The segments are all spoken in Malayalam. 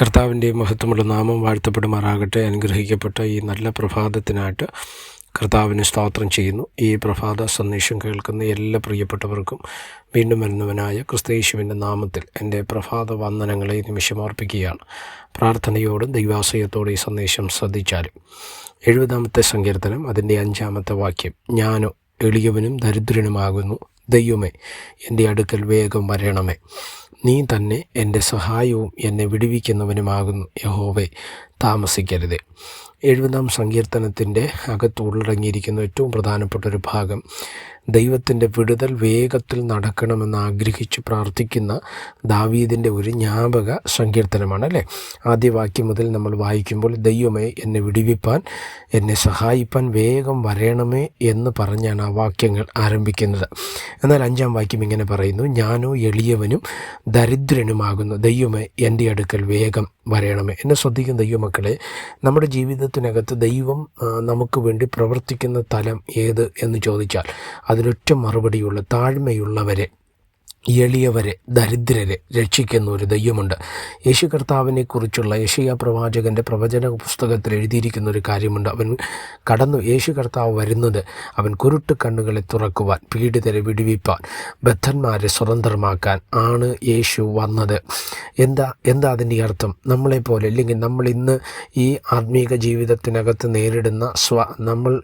കർത്താവിന്റെ മഹത്വമുള്ള നാമം വാഴ്ത്തപ്പെടുമാറാകട്ടെ. അനുഗ്രഹിക്കപ്പെട്ട ഈ നല്ല പ്രഭാതത്തിനായിട്ട് കർത്താവിന് സ്തോത്രം ചെയ്യുന്നു. ഈ പ്രഭാത സന്ദേശം കേൾക്കുന്ന എല്ലാ പ്രിയപ്പെട്ടവർക്കും വീണ്ടും വരുന്നവനായ ക്രിസ്തയേശുവിന്റെ നാമത്തിൽ എന്റെ പ്രഭാത വന്ദനങ്ങളെ നിമിഷം അർപ്പിക്കുകയാണ്. പ്രാർത്ഥനയോടും ദൈവാശ്രയത്തോടും ഈ സന്ദേശം ശ്രദ്ധിച്ചാലും എഴുപതാമത്തെ സങ്കീർത്തനം അതിന്റെ അഞ്ചാമത്തെ വാക്യം ഞാനോ എളിയവനും ദരിദ്രനുമാകുന്നു. ദൈവമേ എന്റെ അടുക്കൽ വേഗം വരണമേ. നീ തന്നെ എന്റെ സഹായവും എന്നെ വിടുവിക്കുന്നവനുമാകുന്നു യഹോവേ. താമസിക്കരുതേ. എഴുപതാം സങ്കീർത്തനത്തിന്റെ അകത്ത് ഉള്ളടങ്ങിയിരിക്കുന്ന ഏറ്റവും പ്രധാനപ്പെട്ട ഒരു ഭാഗം ദൈവത്തിന്റെ വിടുതൽ വേഗത്തിൽ നടക്കണമെന്ന് ആഗ്രഹിച്ച് പ്രാർത്ഥിക്കുന്ന ദാവീദിന്റെ ഒരു ജ്ഞാപക സങ്കീർത്തനമാണ് അല്ലേ? ആദ്യ വാക്യം മുതൽ നമ്മൾ വായിക്കുമ്പോൾ ദൈവമേ എന്നെ വിടുവിപ്പാൻ എന്നെ സഹായിപ്പാൻ വേഗം വരണമേ എന്ന് പറഞ്ഞാണ് ആ വാക്യങ്ങൾ ആരംഭിക്കുന്നത്. എന്നാൽ അഞ്ചാം വാക്യം ഇങ്ങനെ പറയുന്നു ഞാനോ എളിയവനും ദരിദ്രനുമാകുന്നു. ദൈവമേ എന്റെ അടുക്കൽ വേഗം വരയണമേ എന്നെ ശ്രദ്ധിക്കുന്ന ദൈവമക്കളെ നമ്മുടെ ജീവിതത്തിനകത്ത് ദൈവം നമുക്ക് വേണ്ടി പ്രവർത്തിക്കുന്ന തലം ഏത് എന്ന് ചോദിച്ചാൽ അതിനൊറ്റ മറുപടിയുള്ള താഴ്മയുള്ളവരെ എളിയവരെ ദരിദ്രരെ രക്ഷിക്കുന്ന ഒരു ദൈവമുണ്ട്. യേശു കർത്താവിനെ കുറിച്ചുള്ള യേശയ പ്രവാചകന്റെ പ്രവചന പുസ്തകത്തിൽ എഴുതിയിരിക്കുന്ന ഒരു കാര്യമുണ്ട്. അവൻ കടന്നു യേശു കർത്താവ് വരുന്നത് അവൻ കുരുട്ട് കണ്ണുകളെ തുറക്കുവാൻ പീഡിതരെ വിടുവിപ്പാൻ ബദ്ധന്മാരെ സ്വതന്ത്രമാക്കാൻ ആണ് യേശു വന്നത്. എന്താ എന്താ അതിന്റെ അർത്ഥം? നമ്മളെപ്പോലെ അല്ലെങ്കിൽ നമ്മൾ ഇന്ന് ഈ ആത്മീക ജീവിതത്തിനകത്ത് നേരിടുന്ന സ്വ നമ്മൾ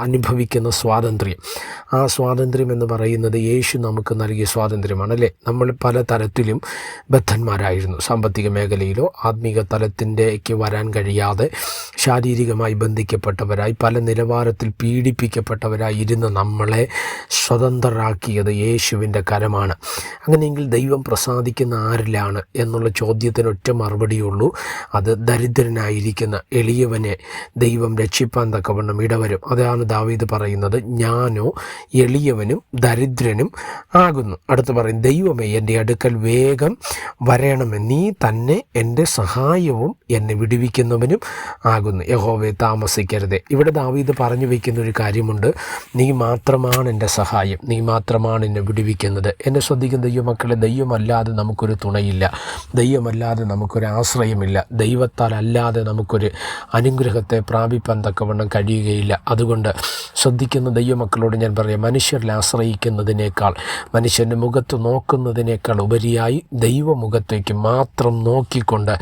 അനുഭവിക്കുന്ന സ്വാതന്ത്ര്യം. ആ സ്വാതന്ത്ര്യം എന്ന് പറയുന്നത് യേശു നമുക്ക് നൽകിയ സ്വാതന്ത്ര്യമാണ് അല്ലേ നമ്മൾ പല തലത്തിലും ബദ്ധന്മാരായിരുന്നു. സാമ്പത്തിക മേഖലയിലോ ആത്മീക തലത്തിന്റെക്ക് വരാൻ കഴിയാതെ ശാരീരികമായി ബന്ധിക്കപ്പെട്ടവരായി പല നിലവാരത്തിൽ പീഡിപ്പിക്കപ്പെട്ടവരായി ഇരുന്ന് നമ്മളെ സ്വതന്ത്രരാക്കിയത് യേശുവിന്റെ കരമാണ്. അങ്ങനെയെങ്കിൽ ദൈവം പ്രസാദിക്കുന്ന ആരിലാണ് എന്നുള്ള ചോദ്യത്തിന് ഒറ്റ മറുപടിയുള്ളൂ അത് ദരിദ്രനായിരിക്കുന്ന എളിയവനെ ദൈവം രക്ഷിപ്പാൻ തക്കവണ്ണം ഇടവരും. അതാണ് ദാവീദ് പറയുന്നത്. ഞാനോ എളിയവനും ദരിദ്രനും ആകുന്നു. അടുത്ത് പറയും ദൈവമേ എന്റെ അടുക്കൽ വേഗം വരയണമെന്ന് നീ തന്നെ എന്റെ സഹായവും എന്നെ വിടുവിക്കുന്നവനും ആകുന്നു. യഹോവെ താമസിക്കരുതേ. ഇവിടെ ദാവീദ് പറഞ്ഞു വയ്ക്കുന്ന ഒരു കാര്യമുണ്ട്. നീ മാത്രമാണ് എന്റെ സഹായം. നീ മാത്രമാണ് എന്നെ വിടുവിക്കുന്നത്. എന്നെ ശ്രദ്ധിക്കുന്ന ദൈവമക്കളെ ദൈവമല്ലാതെ നമുക്കൊരു തുണയില്ല. ദൈവമല്ലാതെ നമുക്കൊരു ആശ്രയമില്ല. ദൈവത്താൽ അല്ലാതെ നമുക്കൊരു അനുഗ്രഹത്തെ പ്രാപിപ്പാൻ തക്കവണ്ണം കഴിയുകയില്ല. അതുകൊണ്ട് ശ്രദ്ധിക്കുന്ന ദൈവമക്കളോട് ഞാൻ പറയാം മനുഷ്യരിൽ ആശ്രയിക്കുന്നതിനേക്കാൾ മനുഷ്യന്റെ മുഖത്ത് നോക്കുന്നതിനേക്കാൾ ഉപരിയായി ദൈവമുഖത്തേക്ക് മാത്രം നോക്കിക്കൊണ്ട്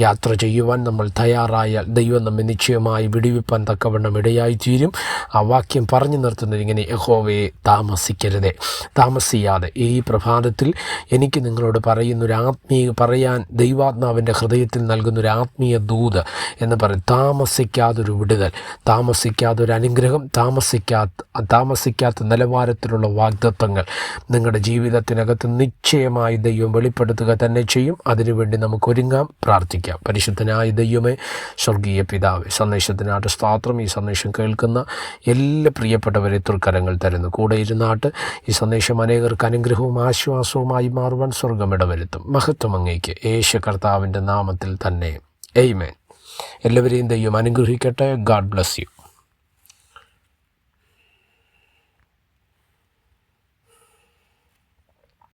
യാത്ര ചെയ്യുവാൻ നമ്മൾ തയ്യാറായാൽ ദൈവം നമ്മെ നിശ്ചയമായി വിടിവിപ്പാൻ തക്കവണ്ണം ഇടയായി തീരും ആ വാക്യം പറഞ്ഞു നിർത്തുന്നത് ഇങ്ങനെ യഹോവയെ താമസിക്കരുതേ. താമസിയാതെ ഈ പ്രഭാതത്തിൽ എനിക്ക് നിങ്ങളോട് പറയുന്നൊരു ആത്മീയ പറയാൻ ദൈവാത്മാവിന്റെ ഹൃദയത്തിൽ നൽകുന്നൊരു ആത്മീയ ദൂത് എന്ന് പറയും. താമസിക്കാതൊരു വിടുതൽ താമസിക്കാതൊരു അനുഗ്രഹം താമസിക്കാത്ത താമസിക്കാത്ത നിലവാരത്തിലുള്ള വാഗ്ദത്വങ്ങൾ നിങ്ങളുടെ ജീവിതത്തിനകത്ത് നിശ്ചയമായി ദൈവം വെളിപ്പെടുത്തുക തന്നെ ചെയ്യും. അതിനുവേണ്ടി നമുക്ക് ഒരുങ്ങാം പ്രാർത്ഥിക്കാം. പരിശുദ്ധനായ ദൈവമേ സ്വർഗീയ പിതാവേ സന്ദേശത്തിനായിട്ട് സ്വാത്രം ഈ സന്ദേശം കേൾക്കുന്ന എല്ലാ പ്രിയപ്പെട്ടവരെ തുർക്കരങ്ങൾ തരുന്നു. കൂടെ ഇരുന്നാട്ട് ഈ സന്ദേശം അനേകർക്ക് അനുഗ്രഹവും ആശ്വാസവുമായി മാറുവാൻ സ്വർഗമിടവരുത്തും മഹത്വം അങ്ങേക്ക് യേശു കർത്താവിന്റെ നാമത്തിൽ തന്നെ. എയ്മേൻ എല്ലാവരെയും ദൈവം അനുഗ്രഹിക്കട്ടെ. God bless you